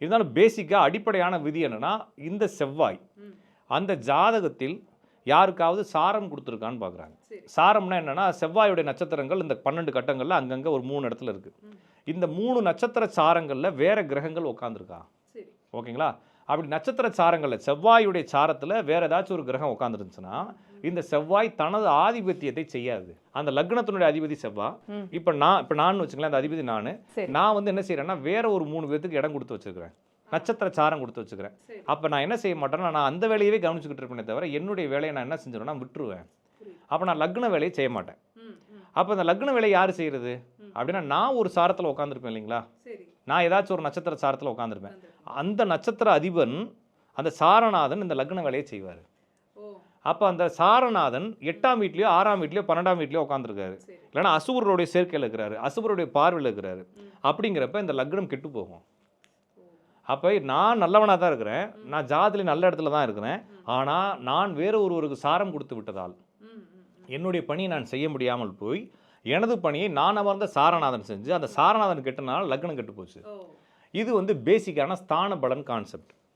இருந்தாலும் பேசிக்காக அடிப்படையான விதி என்னன்னா இந்த செவ்வாய். அந்த ஜாதகத்தில் யாருக்காவது சாரம் கொடுத்துருக்கான்னு பார்க்குறாங்க சரி. சாரம்னா என்னன்னா செவ்வாயுடைய நட்சத்திரங்கள் இந்த பன்னெண்டு கட்டங்களில் அங்கங்கே ஒரு மூணு இடத்துல இருக்கு. ம். இந்த மூணு நட்சத்திர சாரங்களில் வேற கிரகங்கள் உட்காந்துருக்கா ஓகேங்களா? அப்படி நட்சத்திர சாரங்களில் செவ்வாயுடைய சாரத்தில் வேற ஏதாச்சும் ஒரு கிரகம் உட்காந்துருந்துச்சுன்னா இந்த செவ்வாய் தனது ஆதிபத்தியத்தை செய்யாது. அந்த லக்னத்தினுடைய அதிபதி செவ்வாய். இப்போ நான் இப்போ நான் வச்சுக்கலாம் அந்த அதிபதி நான். நான் வந்து என்ன செய்கிறேன்னா வேற ஒரு மூணு பேத்துக்கு இடம் கொடுத்து வச்சிருக்கிறேன். நட்சத்திர சாரம் கொடுத்து வச்சுக்கிறேன் அப்போ நான் என்ன செய்ய மாட்டேன்னா நான் அந்த வேலையவே கவனிச்சுக்கிட்டு இருப்பேனே தவிர என்னுடைய வேலையை நான் என்ன செஞ்சிருவேன்னா விட்டுருவேன். அப்போ நான் லக்ன வேலையை செய்ய மாட்டேன். அப்போ அந்த லக்ன வேலையை யார் செய்கிறது. அப்படின்னா நான் ஒரு சாரத்தில் உட்காந்துருப்பேன் இல்லைங்களா? நான் ஏதாச்சும் ஒரு நட்சத்திர சாரத்தில் உட்காந்துருப்பேன். அந்த நட்சத்திர அதிபன் அந்த சாரநாதன் இந்த லக்ன வேலையை செய்வார். அப்போ அந்த சாரநாதன் எட்டாம் வீட்லையோ ஆறாம் வீட்லையோ பன்னெண்டாம் வீட்லையோ உட்காந்துருக்காரு இல்லைன்னா அசுபருடைய சேர்க்கையில் இருக்கிறாரு. அசுபருடைய பார்வையில் இருக்கிறாரு. அப்படிங்கிறப்ப இந்த லக்னம் கெட்டு போகும். அப்போ நான் நல்லவனாக தான் இருக்கிறேன். நான் ஜாதியில் நல்ல இடத்துல தான் இருக்கிறேன். ஆனால் நான் வேற ஒருவருக்கு சாரம் கொடுத்து விட்டதால். என்னுடைய பணியை நான் செய்ய முடியாமல் போய் எனது பணியை நான் அமர்ந்த சாரநாதன் செஞ்சு அந்த சாரநாதன் கெட்டனால லக்னம் கெட்டு போச்சு. இது வந்து பேசிக்கான ஸ்தான பலன் கான்செப்ட்